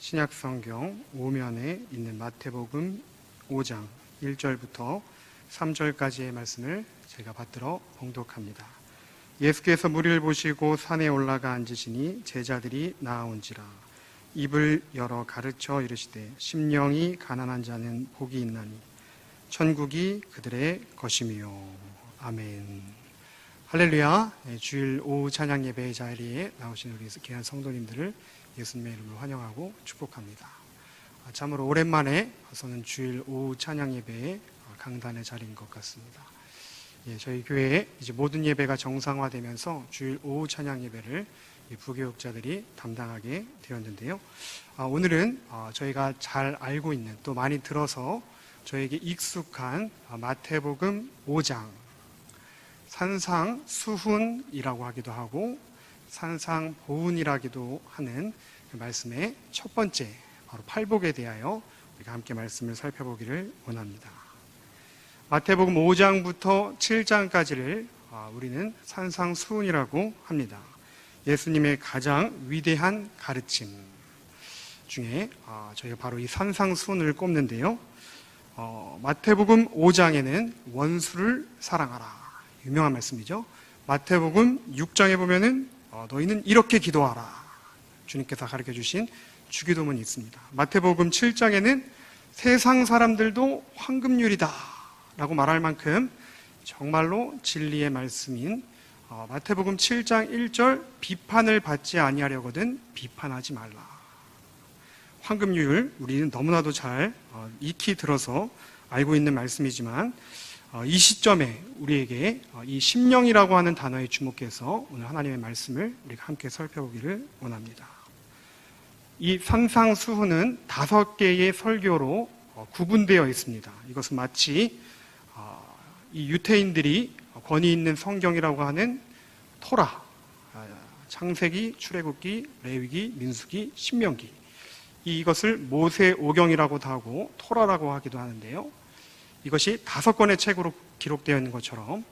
신약 성경 오면에 있는 마태복음 5장 1절부터 3절까지의 말씀을 제가 받들어 봉독합니다. 예수께서 무리를 보시고 산에 올라가 앉으시니 제자들이 나아온지라 입을 열어 가르쳐 이르시되 심령이 가난한 자는 복이 있나니 천국이 그들의 것이미요 아멘. 할렐루야. 네, 주일 오후 찬양 예배 자리에 나오신 우리 귀한 성도님들을 예수님의 이름으로 환영하고 축복합니다. 아, 참으로 오랜만에 저는 주일 오후 찬양 예배에 강단의 자리인 것 같습니다. 예, 저희 교회에 이제 모든 예배가 정상화되면서 주일 오후 찬양 예배를 이 부교육자들이 담당하게 되었는데요. 아, 오늘은 아, 저희가 잘 알고 있는 또 많이 들어서 저에게 익숙한 아, 마태복음 5장 산상 수훈이라고 하기도 하고 산상 보훈이라기도 하는 그 말씀의 첫 번째 바로 팔복에 대하여 우리가 함께 말씀을 살펴보기를 원합니다. 마태복음 5장부터 7장까지를 아, 우리는 산상 수훈이라고 합니다. 예수님의 가장 위대한 가르침 중에 아, 저희가 바로 이 산상 수훈을 꼽는데요. 어, 마태복음 5장에는 원수를 사랑하라. 유명한 말씀이죠. 마태복음 6장에 보면은 어, 너희는 이렇게 기도하라. 주님께서 가르쳐 주신 주기도문이 있습니다. 마태복음 7장에는 세상 사람들도 황금률이다. 라고 말할 만큼 정말로 진리의 말씀인 어, 마태복음 7장 1절 비판을 받지 아니하려거든 비판하지 말라. 황금률 우리는 너무나도 잘 어, 익히 들어서 알고 있는 말씀이지만 어, 이 시점에 우리에게 어, 이 심령이라고 하는 단어에 주목해서 오늘 하나님의 말씀을 우리가 함께 살펴보기를 원합니다. 이 상상수훈은 다섯 개의 설교로 어, 구분되어 있습니다. 이것은 마치 이 유태인들이 권위 있는 성경이라고 하는 토라, 창세기, 출애굽기, 레위기, 민수기, 신명기 이것을 모세 오경이라고도 하고 토라라고 하기도 하는데요. 이것이 다섯 권의 책으로 기록되어 있는 것처럼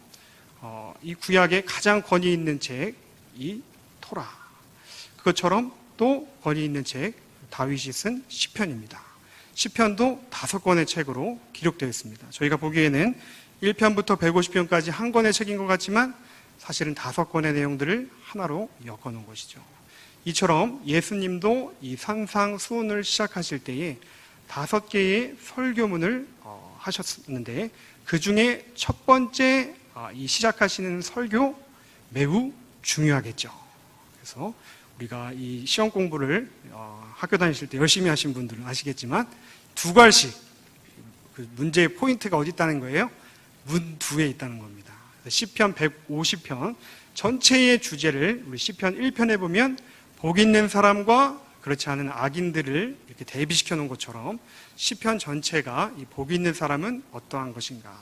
어, 이 구약의 가장 권위 있는 책, 이 토라. 그것처럼 또 권위 있는 책 다윗이 쓴 시편입니다. 시편도 다섯 권의 책으로 기록되어 있습니다. 저희가 보기에는 1편부터 150편까지 한 권의 책인 것 같지만 사실은 다섯 권의 내용들을 하나로 엮어 놓은 것이죠. 이처럼 예수님도 이 산상 수훈을 시작하실 때에 다섯 개의 설교문을 어, 하셨는데 그 중에 첫 번째 어, 이 시작하시는 설교 매우 중요하겠죠. 그래서 우리가 이 시험 공부를 어, 학교 다니실 때 열심히 하신 분들은 아시겠지만 두 갈씩 그 문제의 포인트가 어디 있다는 거예요? 문 두에 있다는 겁니다. 시편 150편 전체의 주제를 우리 시편 1편에 보면 복 있는 사람과 그렇지 않은 악인들을 이렇게 대비시켜 놓은 것처럼 시편 전체가 이 복 있는 사람은 어떠한 것인가?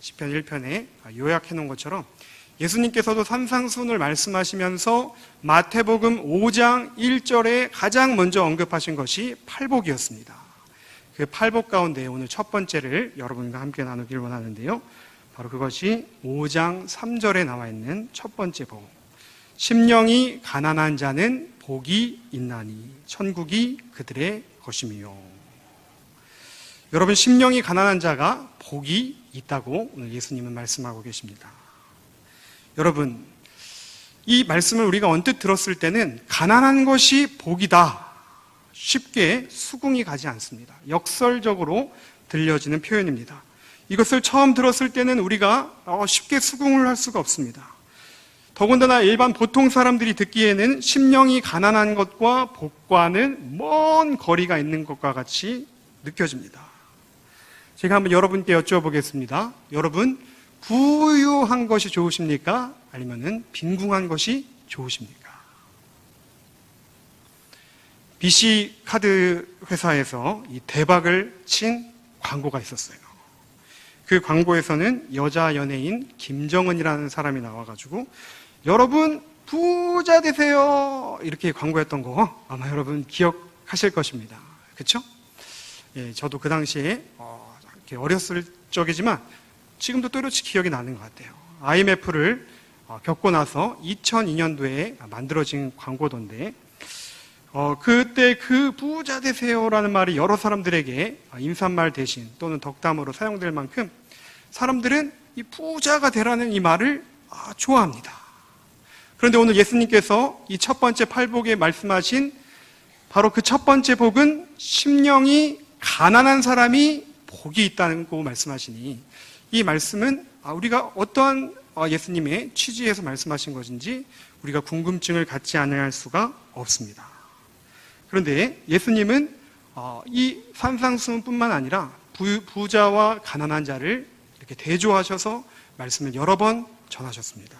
시편 1편에 요약해 놓은 것처럼 예수님께서도 산상순을 말씀하시면서 마태복음 5장 1절에 가장 먼저 언급하신 것이 팔복이었습니다. 그 팔복 가운데 오늘 첫 번째를 여러분과 함께 나누길 원하는데요. 바로 그것이 5장 3절에 나와 있는 첫 번째 복. 심령이 가난한 자는 복이 있나니 천국이 그들의 것이미요. 여러분 심령이 가난한 자가 복이 있다고 오늘 예수님은 말씀하고 계십니다. 여러분 이 말씀을 우리가 언뜻 들었을 때는 가난한 것이 복이다. 쉽게 수긍이 가지 않습니다. 역설적으로 들려지는 표현입니다. 이것을 처음 들었을 때는 우리가 어, 쉽게 수긍을 할 수가 없습니다. 더군다나 일반 보통 사람들이 듣기에는 심령이 가난한 것과 복과는 먼 거리가 있는 것과 같이 느껴집니다. 제가 한번 여러분께 여쭤보겠습니다. 여러분, 부유한 것이 좋으십니까? 아니면 빈궁한 것이 좋으십니까? BC 카드 회사에서 이 대박을 친 광고가 있었어요. 그 광고에서는 여자 연예인 김정은이라는 사람이 나와가지고 여러분 부자 되세요 이렇게 광고했던 거 아마 여러분 기억하실 것입니다. 그렇죠? 예, 저도 그 당시에 어, 어렸을 적이지만 지금도 또렷이 기억이 나는 것 같아요. IMF를 어, 겪고 나서 2002년도에 만들어진 광고던데 어, 그때 그 부자 되세요라는 말이 여러 사람들에게 인사말 대신 또는 덕담으로 사용될 만큼 사람들은 이 부자가 되라는 이 말을 아, 좋아합니다. 그런데 오늘 예수님께서 이 첫 번째 팔복에 말씀하신 바로 그 첫 번째 복은 심령이 가난한 사람이 복이 있다고 말씀하시니 이 말씀은 아, 우리가 어떠한 어, 예수님의 취지에서 말씀하신 것인지 우리가 궁금증을 갖지 않을 수가 없습니다. 그런데 예수님은 어, 이 산상수훈뿐만 아니라 부, 부자와 가난한 자를 이렇게 대조하셔서 말씀을 여러 번 전하셨습니다.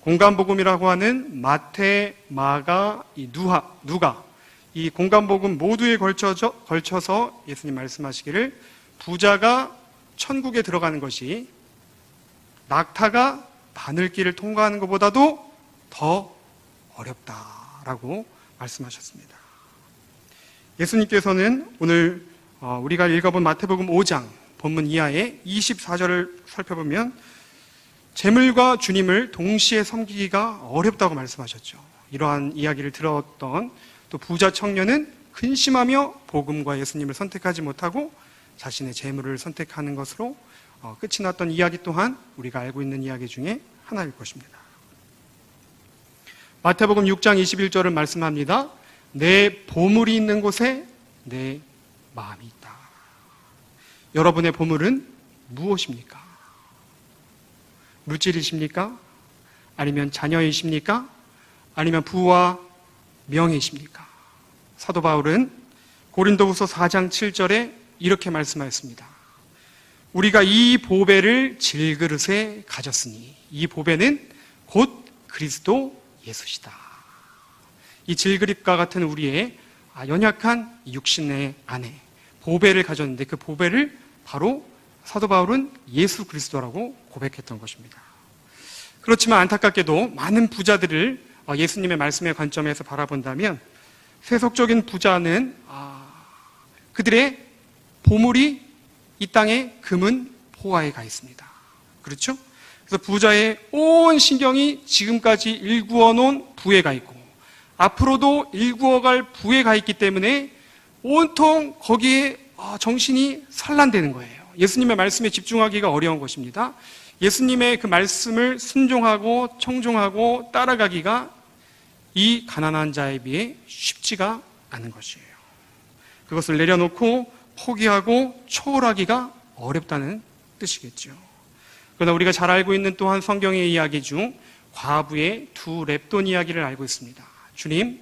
공간복음이라고 하는 마태, 마가, 이 누하, 누가 이 공간복음 모두에 걸쳐서 예수님 말씀하시기를 부자가 천국에 들어가는 것이 낙타가 바늘길을 통과하는 것보다도 더 어렵다라고 말씀하셨습니다. 예수님께서는 오늘 어, 우리가 읽어본 마태복음 5장 본문 이하의 24절을 살펴보면 재물과 주님을 동시에 섬기기가 어렵다고 말씀하셨죠. 이러한 이야기를 들었던 또 부자 청년은 근심하며 복음과 예수님을 선택하지 못하고 자신의 재물을 선택하는 것으로 어, 끝이 났던 이야기 또한 우리가 알고 있는 이야기 중에 하나일 것입니다. 마태복음 6장 21절을 말씀합니다. 내 보물이 있는 곳에 내 마음이 있다. 여러분의 보물은 무엇입니까? 물질이십니까? 아니면 자녀이십니까? 아니면 부와 명예이십니까? 사도 바울은 고린도후서 4장 7절에 이렇게 말씀하였습니다. 우리가 이 보배를 질그릇에 가졌으니 이 보배는 곧 그리스도 예수시다. 이 질그릇과 같은 우리의 연약한 육신의 안에 보배를 가졌는데 그 보배를 바로 사도 바울은 예수 그리스도라고 고백했던 것입니다. 그렇지만 안타깝게도 많은 부자들을 예수님의 말씀의 관점에서 바라본다면 세속적인 부자는 그들의 보물이 이 땅의 금은 포화에 가 있습니다. 그렇죠? 그래서 부자의 온 신경이 지금까지 일구어 놓은 부에 가 있고 앞으로도 일구어 갈 부에 가 있기 때문에 온통 거기에 정신이 산란되는 거예요. 예수님의 말씀에 집중하기가 어려운 것입니다. 예수님의 그 말씀을 순종하고 청종하고 따라가기가 이 가난한 자에 비해 쉽지가 않은 것이에요. 그것을 내려놓고 포기하고 초월하기가 어렵다는 뜻이겠죠. 그러나 우리가 잘 알고 있는 또한 성경의 이야기 중 과부의 두 랩돈 이야기를 알고 있습니다. 주님,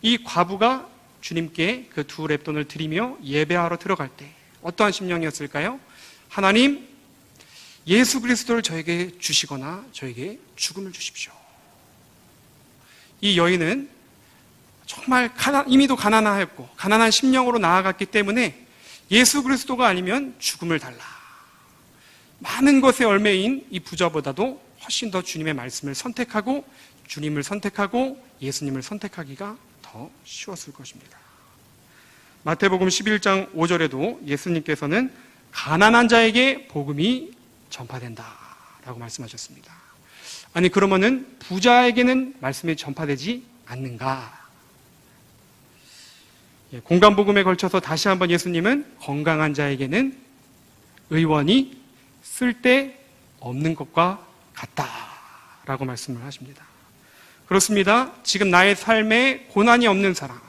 이 과부가 주님께 그 두 랩돈을 드리며 예배하러 들어갈 때 어떠한 심령이었을까요? 하나님, 예수 그리스도를 저에게 주시거나 저에게 죽음을 주십시오. 이 여인은 정말 가난, 이미도 가난하였고 가난한 심령으로 나아갔기 때문에 예수 그리스도가 아니면 죽음을 달라. 많은 것에 얼매인 이 부자보다도 훨씬 더 주님의 말씀을 선택하고 주님을 선택하고 예수님을 선택하기가 더 쉬웠을 것입니다. 마태복음 11장 5절에도 예수님께서는 가난한 자에게 복음이 전파된다 라고 말씀하셨습니다. 아니 그러면은 부자에게는 말씀이 전파되지 않는가? 예, 공간 복음에 걸쳐서 다시 한번 예수님은 건강한 자에게는 의원이 쓸데 없는 것과 같다라고 말씀을 하십니다. 그렇습니다. 지금 나의 삶에 고난이 없는 사람,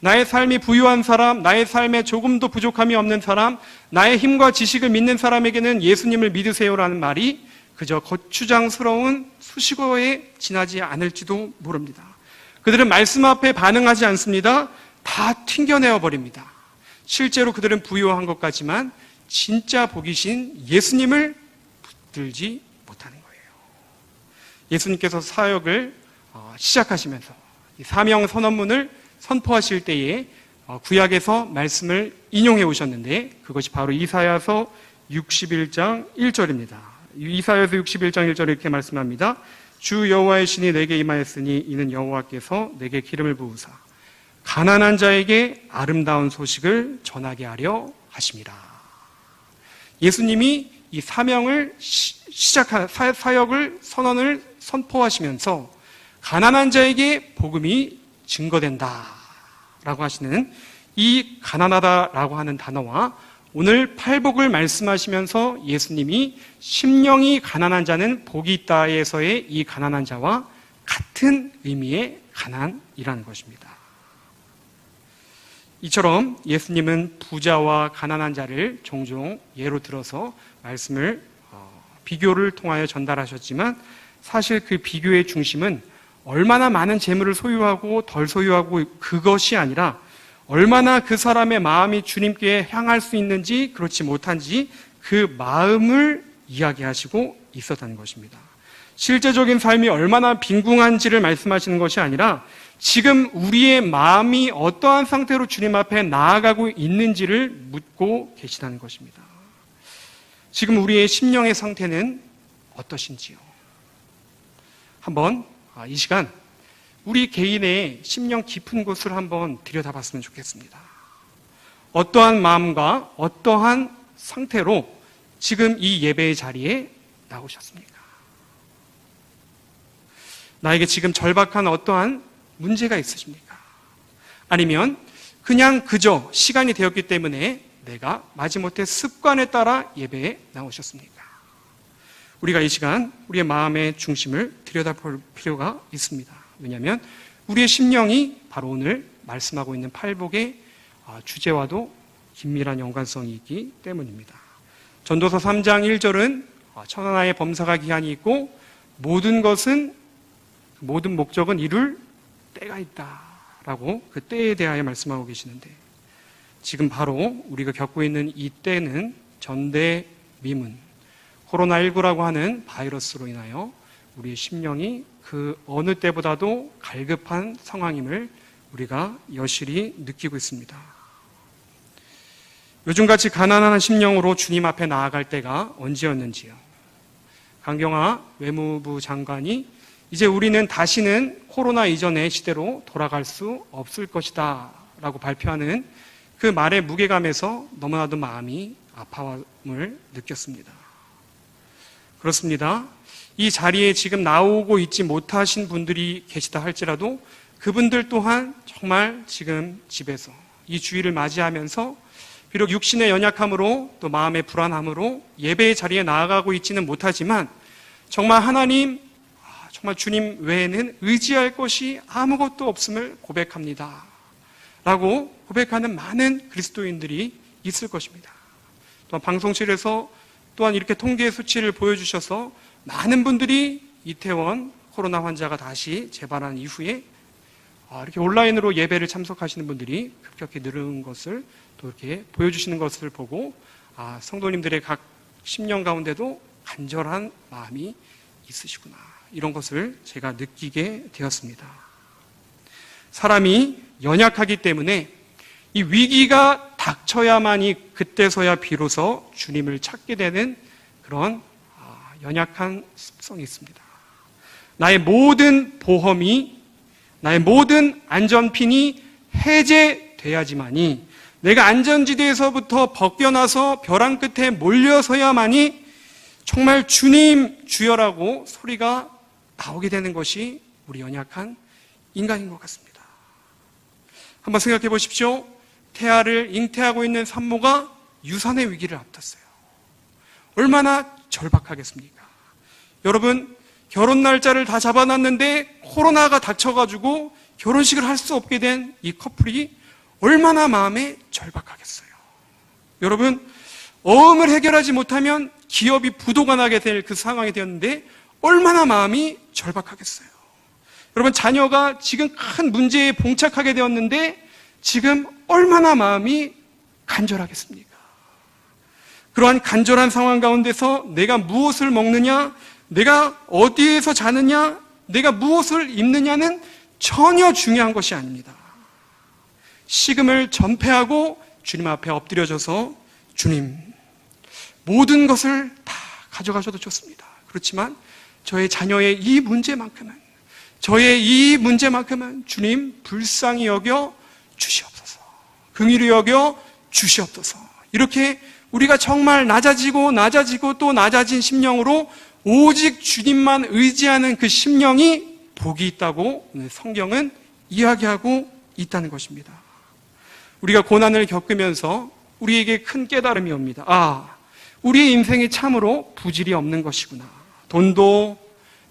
나의 삶이 부유한 사람, 나의 삶에 조금도 부족함이 없는 사람, 나의 힘과 지식을 믿는 사람에게는 예수님을 믿으세요라는 말이 그저 거추장스러운 수식어에 지나지 않을지도 모릅니다. 그들은 말씀 앞에 반응하지 않습니다. 다 튕겨내어 버립니다. 실제로 그들은 부유한 것 같지만 진짜 복이신 예수님을 붙들지 못하는 거예요. 예수님께서 사역을 어, 시작하시면서 사명 선언문을 선포하실 때에 어, 구약에서 말씀을 인용해 오셨는데 그것이 바로 이사야서 61장 1절입니다. 이사야서 61장 1절에 이렇게 말씀합니다. 주 여호와의 신이 내게 임하였으니 이는 여호와께서 내게 기름을 부으사 가난한 자에게 아름다운 소식을 전하게 하려 하심이라. 예수님이 이 사명을 시작한 사역을 선언을 선포하시면서 가난한 자에게 복음이 증거된다라고 하시는 이 가난하다라고 하는 단어와 오늘 팔복을 말씀하시면서 예수님이 심령이 가난한 자는 복이 있다에서의 이 가난한 자와 같은 의미의 가난이라는 것입니다. 이처럼 예수님은 부자와 가난한 자를 종종 예로 들어서 말씀을 어, 비교를 통하여 전달하셨지만 사실 그 비교의 중심은 얼마나 많은 재물을 소유하고 덜 소유하고 그것이 아니라 얼마나 그 사람의 마음이 주님께 향할 수 있는지 그렇지 못한지 그 마음을 이야기하시고 있었다는 것입니다. 실제적인 삶이 얼마나 빈궁한지를 말씀하시는 것이 아니라 지금 우리의 마음이 어떠한 상태로 주님 앞에 나아가고 있는지를 묻고 계시다는 것입니다. 지금 우리의 심령의 상태는 어떠신지요? 한번 아, 이 시간 우리 개인의 심령 깊은 곳을 한번 들여다봤으면 좋겠습니다. 어떠한 마음과 어떠한 상태로 지금 이 예배의 자리에 나오셨습니까? 나에게 지금 절박한 어떠한 문제가 있으십니까? 아니면 그냥 그저 시간이 되었기 때문에 내가 마지못해 습관에 따라 예배에 나오셨습니까? 우리가 이 시간 우리의 마음의 중심을 들여다볼 필요가 있습니다. 왜냐하면 우리의 심령이 바로 오늘 말씀하고 있는 팔복의 아, 주제와도 긴밀한 연관성이 있기 때문입니다. 전도서 3장 1절은 아, 천하의 범사가 기한이 있고 모든 것은 모든 목적은 이룰 때가 있다라고 그 때에 대하여 말씀하고 계시는데 지금 바로 우리가 겪고 있는 이 때는 전대미문 코로나19라고 하는 바이러스로 인하여 우리의 심령이 그 어느 때보다도 갈급한 상황임을 우리가 여실히 느끼고 있습니다. 요즘같이 가난한 심령으로 주님 앞에 나아갈 때가 언제였는지요. 강경화 외무부 장관이 이제 우리는 다시는 코로나 이전의 시대로 돌아갈 수 없을 것이다 라고 발표하는 그 말의 무게감에서 너무나도 마음이 아파함을 느꼈습니다. 그렇습니다. 이 자리에 지금 나오고 있지 못하신 분들이 계시다 할지라도 그분들 또한 정말 지금 집에서 이 주의를 맞이하면서 비록 육신의 연약함으로 또 마음의 불안함으로 예배의 자리에 나아가고 있지는 못하지만 정말 하나님 정말 주님 외에는 의지할 것이 아무것도 없음을 고백합니다. 라고 고백하는 많은 그리스도인들이 있을 것입니다. 또한 방송실에서 또한 이렇게 통계 수치를 보여주셔서 많은 분들이 이태원 코로나 환자가 다시 재발한 이후에 아, 이렇게 온라인으로 예배를 참석하시는 분들이 급격히 늘은 것을 또 이렇게 보여주시는 것을 보고 아, 성도님들의 각 심령 가운데도 간절한 마음이 있으시구나. 이런 것을 제가 느끼게 되었습니다. 사람이 연약하기 때문에 이 위기가 닥쳐야만이 그때서야 비로소 주님을 찾게 되는 그런 아, 연약한 습성이 있습니다. 나의 모든 보험이 나의 모든 안전핀이 해제돼야지만이 내가 안전지대에서부터 벗겨나서 벼랑 끝에 몰려서야만이 정말 주님 주여라고 소리가 나오게 되는 것이 우리 연약한 인간인 것 같습니다. 한번 생각해 보십시오. 태아를 잉태하고 있는 산모가 유산의 위기를 앞뒀어요. 얼마나 절박하겠습니까? 여러분, 결혼 날짜를 다 잡아놨는데 코로나가 닥쳐가지고 결혼식을 할 수 없게 된 이 커플이 얼마나 마음에 절박하겠어요. 여러분, 어음을 해결하지 못하면 기업이 부도가 나게 될 그 상황이 되었는데 얼마나 마음이 절박하겠어요. 여러분, 자녀가 지금 큰 문제에 봉착하게 되었는데 지금 얼마나 마음이 간절하겠습니까? 그러한 간절한 상황 가운데서 내가 무엇을 먹느냐, 내가 어디에서 자느냐, 내가 무엇을 입느냐는 전혀 중요한 것이 아닙니다. 식음을 전폐하고 주님 앞에 엎드려져서 주님, 모든 것을 다 가져가셔도 좋습니다. 그렇지만 저의 자녀의 이 문제만큼은 저의 이 문제만큼은 주님 불쌍히 여겨 주시옵소서. 긍휼히 여겨 주시옵소서. 이렇게 우리가 정말 낮아지고 낮아지고 또 낮아진 심령으로 오직 주님만 의지하는 그 심령이 복이 있다고 성경은 이야기하고 있다는 것입니다. 우리가 고난을 겪으면서 우리에게 큰 깨달음이 옵니다. 아, 우리의 인생이 참으로 부질이 없는 것이구나. 돈도,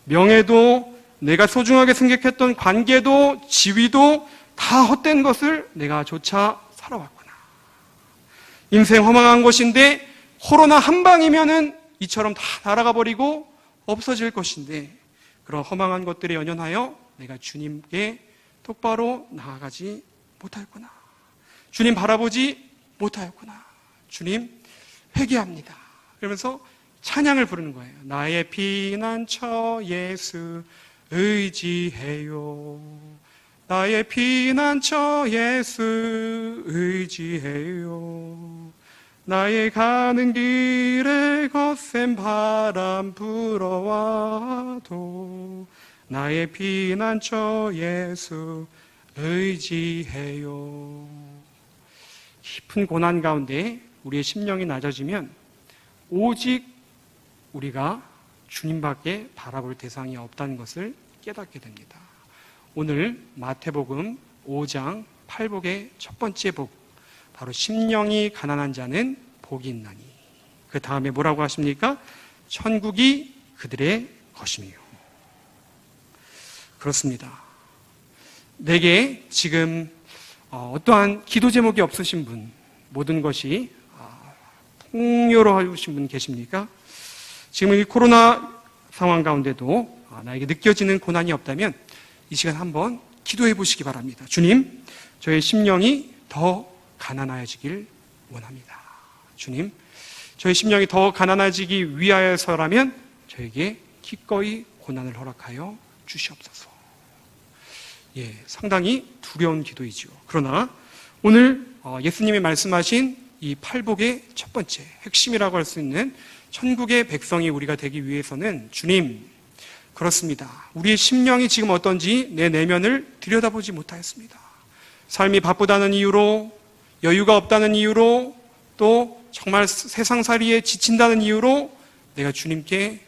명예도, 내가 소중하게 생각했던 관계도, 지위도 다 헛된 것을 내가 조차 살아왔구나. 인생 허망한 것인데 코로나 한 방이면은 이처럼 다 날아가 버리고 없어질 것인데 그런 허망한 것들에 연연하여 내가 주님께 똑바로 나아가지 못하였구나. 주님 바라보지 못하였구나. 주님 회개합니다. 그러면서 찬양을 부르는 거예요. 나의 피난처 예수 의지해요. 나의 피난처 예수 의지해요. 나의 가는 길에 거센 바람 불어와도 나의 피난처 예수 의지해요. 깊은 고난 가운데 우리의 심령이 낮아지면 오직 우리가 주님밖에 바라볼 대상이 없다는 것을 깨닫게 됩니다. 오늘 마태복음 5장 8복의 첫 번째 복, 바로 심령이 가난한 자는 복이 있나니. 그 다음에 뭐라고 하십니까? 천국이 그들의 것이며. 그렇습니다. 내게 지금 어, 어떠한 기도 제목이 없으신 분, 모든 것이 아, 풍요로우신 분 계십니까? 지금 이 코로나 상황 가운데도 아, 나에게 느껴지는 고난이 없다면 이 시간 한번 기도해 보시기 바랍니다. 주님, 저의 심령이 더 가난해지길 원합니다. 주님, 저의 심령이 더 가난해지기 위하여서라면 저에게 기꺼이 고난을 허락하여 주시옵소서. 예, 상당히 두려운 기도이죠. 그러나 오늘 어, 예수님이 말씀하신 이 팔복의 첫 번째 핵심이라고 할 수 있는 천국의 백성이 우리가 되기 위해서는 주님 그렇습니다. 우리의 심령이 지금 어떤지 내 내면을 들여다보지 못하였습니다. 삶이 바쁘다는 이유로 여유가 없다는 이유로 또 정말 세상살이에 지친다는 이유로 내가 주님께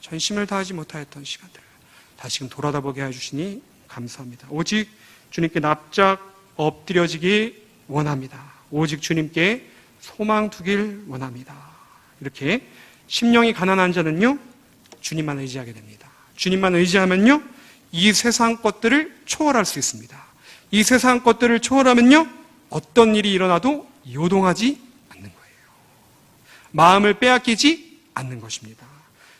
전심을 다하지 못하였던 시간들 다시금 돌아다보게 해주시니 감사합니다. 오직 주님께 납작 엎드려지기 원합니다. 오직 주님께 소망 두길 원합니다. 이렇게 심령이 가난한 자는요, 주님만 의지하게 됩니다. 주님만 의지하면요, 이 세상 것들을 초월할 수 있습니다. 이 세상 것들을 초월하면요, 어떤 일이 일어나도 요동하지 않는 거예요. 마음을 빼앗기지 않는 것입니다.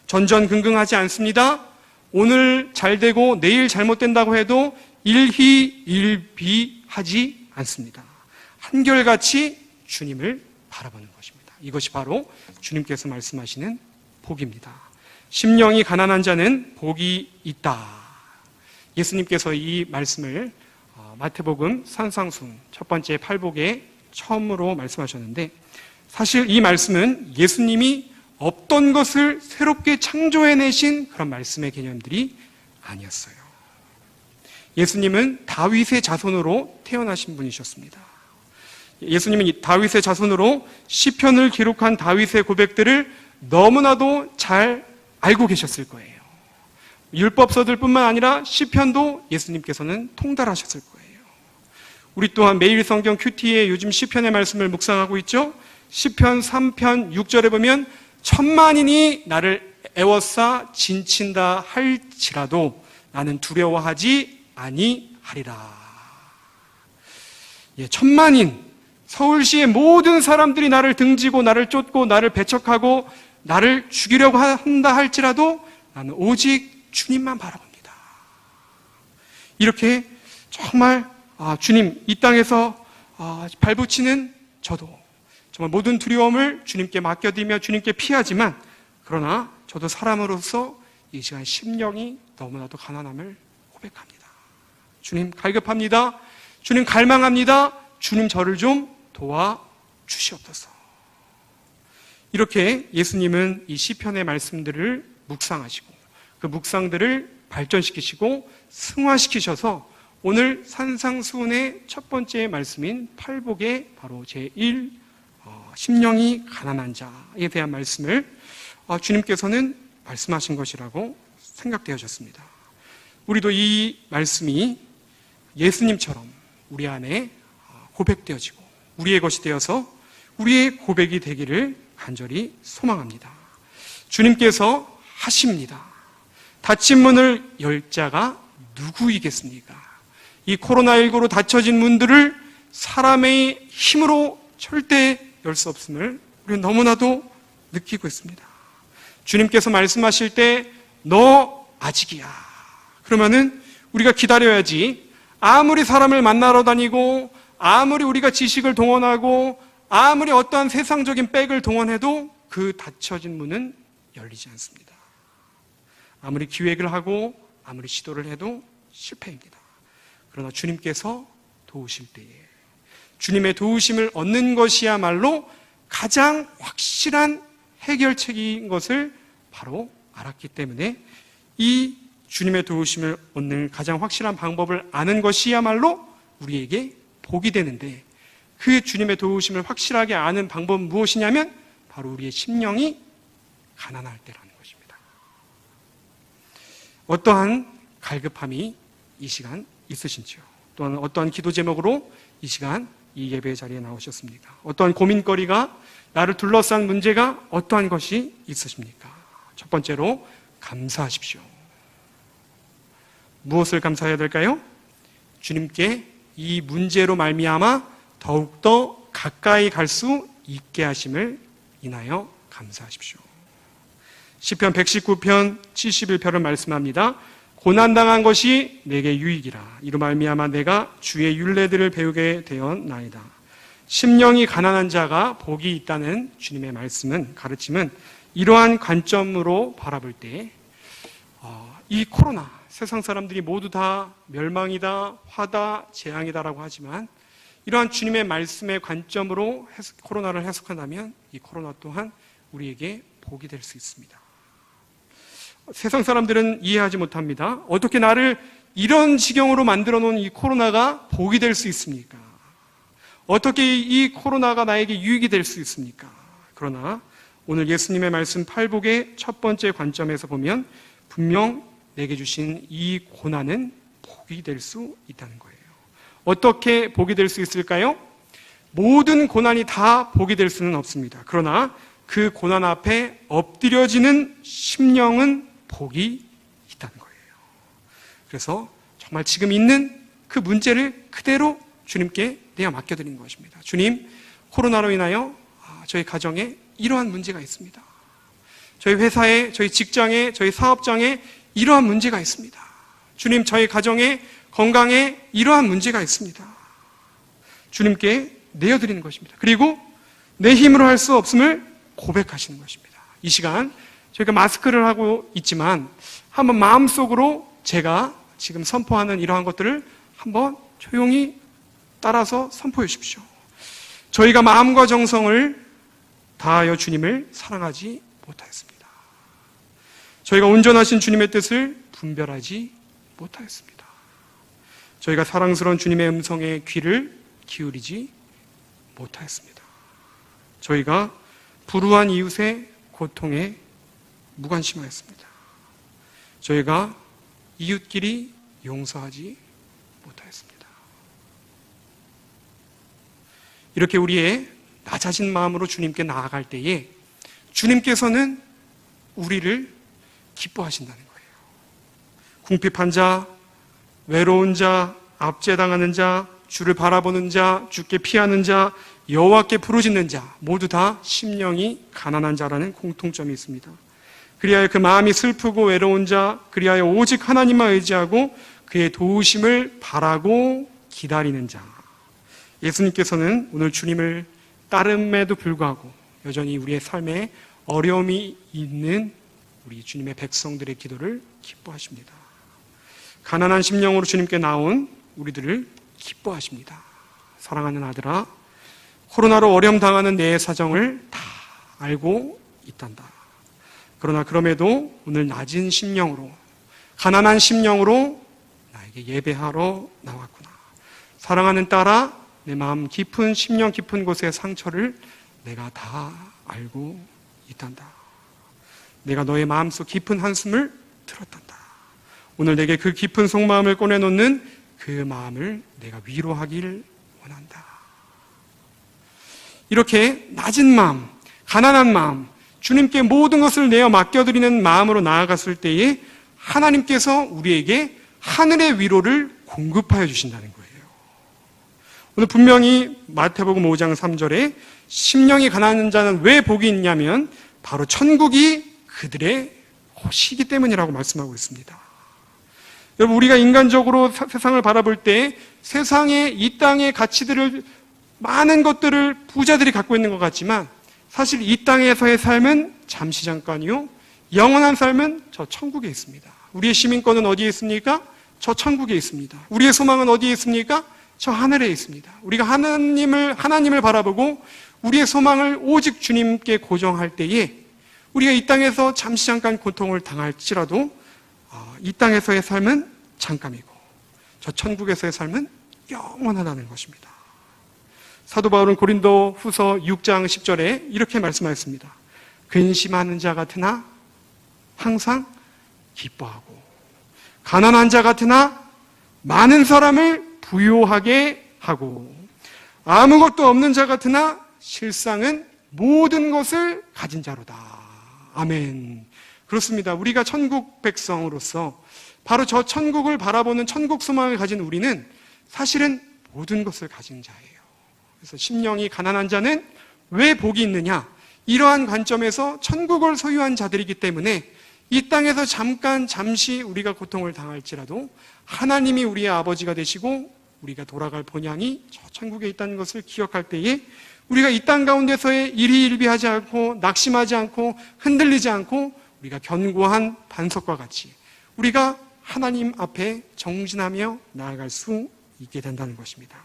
전전긍긍하지 않습니다. 오늘 잘 되고 내일 잘못된다고 해도 일희일비하지 않습니다. 한결같이 주님을 바라보는 것입니다. 이것이 바로 주님께서 말씀하시는 복입니다. 심령이 가난한 자는 복이 있다. 예수님께서 이 말씀을 어, 마태복음 산상순 첫 번째 팔복에 처음으로 말씀하셨는데 사실 이 말씀은 예수님이 없던 것을 새롭게 창조해내신 그런 말씀의 개념들이 아니었어요. 예수님은 다윗의 자손으로 태어나신 분이셨습니다. 예수님은 다윗의 자손으로 시편을 기록한 다윗의 고백들을 너무나도 잘 알고 계셨을 거예요. 율법서들뿐만 아니라 시편도 예수님께서는 통달하셨을 거예요. 우리 또한 매일 성경 큐티에 요즘 시편의 말씀을 묵상하고 있죠. 시편 3편 6절에 보면 천만인이 나를 애워싸 진친다 할지라도 나는 두려워하지 아니하리라. 예, 천만인 서울시의 모든 사람들이 나를 등지고 나를 쫓고 나를 배척하고 나를 죽이려고 한다 할지라도 나는 오직 주님만 바라봅니다. 이렇게 정말 아, 주님 이 땅에서 아, 발붙이는 저도 정말 모든 두려움을 주님께 맡겨드리며 주님께 피하지만 그러나 저도 사람으로서 이 시간 심령이 너무나도 가난함을 고백합니다. 주님 갈급합니다. 주님 갈망합니다. 주님 저를 좀 도와 주시옵소서. 이렇게 예수님은 이 시편의 말씀들을 묵상하시고 그 묵상들을 발전시키시고 승화시키셔서 오늘 산상수훈의 첫 번째 말씀인 팔복의 바로 제1 심령이 가난한 자에 대한 말씀을 어, 주님께서는 말씀하신 것이라고 생각되어졌습니다. 우리도 이 말씀이 예수님처럼 우리 안에 고백되어지고 우리의 것이 되어서 우리의 고백이 되기를 간절히 소망합니다. 주님께서 하십니다. 닫힌 문을 열 자가 누구이겠습니까? 이 코로나19로 닫혀진 문들을 사람의 힘으로 절대 열 수 없음을 우리는 너무나도 느끼고 있습니다. 주님께서 말씀하실 때, 너 아직이야. 그러면은 우리가 기다려야지. 아무리 사람을 만나러 다니고, 아무리 우리가 지식을 동원하고, 아무리 어떠한 세상적인 백을 동원해도 그 닫혀진 문은 열리지 않습니다. 아무리 기획을 하고, 아무리 시도를 해도 실패입니다. 그러나 주님께서 도우실 때에 주님의 도우심을 얻는 것이야말로 가장 확실한 해결책인 것을 바로 알았기 때문에 이 주님의 도우심을 얻는 가장 확실한 방법을 아는 것이야말로 우리에게 복이 되는데 그 주님의 도우심을 확실하게 아는 방법은 무엇이냐면 바로 우리의 심령이 가난할 때라는 것입니다. 어떠한 갈급함이 이 시간 있으신지요? 또한 어떠한 기도 제목으로 이 시간 이 예배 자리에 나오셨습니까? 어떠한 고민거리가 나를 둘러싼 문제가 어떠한 것이 있으십니까? 첫 번째로 감사하십시오. 무엇을 감사해야 될까요? 주님께 이 문제로 말미암아 더욱더 가까이 갈 수 있게 하심을 인하여 감사하십시오. 시편 119편 71편을 말씀합니다. 고난 당한 것이 내게 유익이라. 이로 말미암아 내가 주의 율례들을 배우게 되었나이다. 심령이 가난한 자가 복이 있다는 주님의 말씀은 가르침은 이러한 관점으로 바라볼 때, 어, 이 코로나 세상 사람들이 모두 다 멸망이다, 화다, 재앙이다라고 하지만 이러한 주님의 말씀의 관점으로 해석, 코로나를 해석한다면 이 코로나 또한 우리에게 복이 될 수 있습니다. 세상 사람들은 이해하지 못합니다. 어떻게 나를 이런 지경으로 만들어 놓은 이 코로나가 복이 될 수 있습니까? 어떻게 이 코로나가 나에게 유익이 될 수 있습니까? 그러나 오늘 예수님의 말씀 팔복의 첫 번째 관점에서 보면 분명 내게 주신 이 고난은 복이 될 수 있다는 거예요. 어떻게 복이 될 수 있을까요? 모든 고난이 다 복이 될 수는 없습니다. 그러나 그 고난 앞에 엎드려지는 심령은 복이 있다는 거예요. 그래서 정말 지금 있는 그 문제를 그대로 주님께 내어 맡겨드리는 것입니다. 주님, 코로나로 인하여 아, 저희 가정에 이러한 문제가 있습니다. 저희 회사에, 저희 직장에, 저희 사업장에 이러한 문제가 있습니다. 주님, 저희 가정에, 건강에 이러한 문제가 있습니다. 주님께 내어드리는 것입니다. 그리고 내 힘으로 할 수 없음을 고백하시는 것입니다. 이 시간 저희가 마스크를 하고 있지만 한번 마음속으로 제가 지금 선포하는 이러한 것들을 한번 조용히 따라서 선포해 주십시오. 저희가 마음과 정성을 다하여 주님을 사랑하지 못하였습니다. 저희가 온전하신 주님의 뜻을 분별하지 못하였습니다. 저희가 사랑스러운 주님의 음성에 귀를 기울이지 못하였습니다. 저희가 불우한 이웃의 고통에 무관심하였습니다. 저희가 이웃끼리 용서하지 못하였습니다. 이렇게 우리의 낮아진 마음으로 주님께 나아갈 때에 주님께서는 우리를 기뻐하신다는 거예요. 궁핍한 자, 외로운 자, 압제당하는 자, 주를 바라보는 자, 주께 피하는 자, 여호와께 부르짖는 자 모두 다 심령이 가난한 자라는 공통점이 있습니다. 그리하여 그 마음이 슬프고 외로운 자, 그리하여 오직 하나님만 의지하고 그의 도우심을 바라고 기다리는 자. 예수님께서는 오늘 주님을 따름에도 불구하고 여전히 우리의 삶에 어려움이 있는 우리 주님의 백성들의 기도를 기뻐하십니다. 가난한 심령으로 주님께 나온 우리들을 기뻐하십니다. 사랑하는 아들아, 코로나로 어려움 당하는 내 사정을 다 알고 있단다. 그러나 그럼에도 오늘 낮은 심령으로, 가난한 심령으로 나에게 예배하러 나왔구나. 사랑하는 딸아, 내 마음 깊은, 심령 깊은 곳의 상처를 내가 다 알고 있단다. 내가 너의 마음속 깊은 한숨을 들었단다. 오늘 내게 그 깊은 속마음을 꺼내놓는 그그 마음을 내가 위로하길 원한다. 이렇게 낮은 마음, 가난한 마음, 주님께 모든 것을 내어 맡겨드리는 마음으로 나아갔을 때에 하나님께서 우리에게 하늘의 위로를 공급하여 주신다는 거예요. 오늘 분명히 마태복음 5장 3절에 심령이 가난한 자는 왜 복이 있냐면 바로 천국이 그들의 것이기 때문이라고 말씀하고 있습니다. 여러분 우리가 인간적으로 사- 세상을 바라볼 때 세상의 이 땅의 가치들을 많은 것들을 부자들이 갖고 있는 것 같지만 사실 이 땅에서의 삶은 잠시 잠깐이요 영원한 삶은 저 천국에 있습니다. 우리의 시민권은 어디에 있습니까? 저 천국에 있습니다. 우리의 소망은 어디에 있습니까? 저 하늘에 있습니다. 우리가 하나님을 하나님을 바라보고 우리의 소망을 오직 주님께 고정할 때에 우리가 이 땅에서 잠시 잠깐 고통을 당할지라도 어, 이 땅에서의 삶은 잠깐이고 저 천국에서의 삶은 영원하다는 것입니다. 사도 바울은 고린도 후서 6장 10절에 이렇게 말씀하였습니다. 근심하는 자 같으나 항상 기뻐하고 가난한 자 같으나 많은 사람을 부요하게 하고 아무것도 없는 자 같으나 실상은 모든 것을 가진 자로다. 아멘. 그렇습니다. 우리가 천국 백성으로서 바로 저 천국을 바라보는 천국 소망을 가진 우리는 사실은 모든 것을 가진 자예요. 그래서 심령이 가난한 자는 왜 복이 있느냐? 이러한 관점에서 천국을 소유한 자들이기 때문에 이 땅에서 잠깐 잠시 우리가 고통을 당할지라도 하나님이 우리의 아버지가 되시고 우리가 돌아갈 본향이 저 천국에 있다는 것을 기억할 때에 우리가 이 땅 가운데서의 일희일비하지 않고 낙심하지 않고 흔들리지 않고 우리가 견고한 반석과 같이 우리가 하나님 앞에 정진하며 나아갈 수 있게 된다는 것입니다.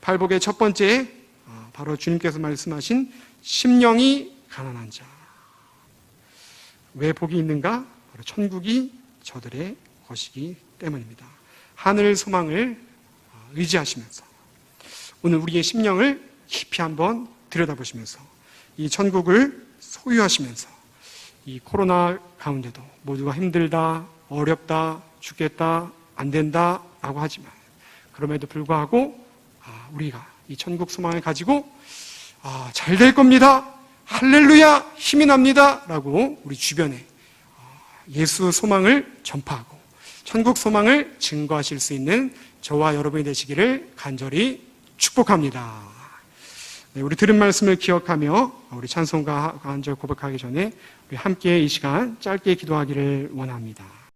팔복의 첫 번째 아, 바로 주님께서 말씀하신 심령이 가난한 자. 왜 복이 있는가? 바로 천국이 저들의 것이기 때문입니다. 하늘 소망을 아, 의지하시면서 오늘 우리의 심령을 깊이 한번 들여다보시면서 이 천국을 소유하시면서 이 코로나 가운데도 모두가 힘들다, 어렵다, 죽겠다, 안 된다 라고 하지만 그럼에도 불구하고 아, 우리가 이 천국 소망을 가지고 아, 잘 될 겁니다. 할렐루야 힘이 납니다. 라고 우리 주변에 아, 예수 소망을 전파하고 천국 소망을 증거하실 수 있는 저와 여러분이 되시기를 간절히 축복합니다. 네, 우리 들은 말씀을 기억하며 우리 찬송가 간절 고백하기 전에 함께 이 시간 짧게 기도하기를 원합니다.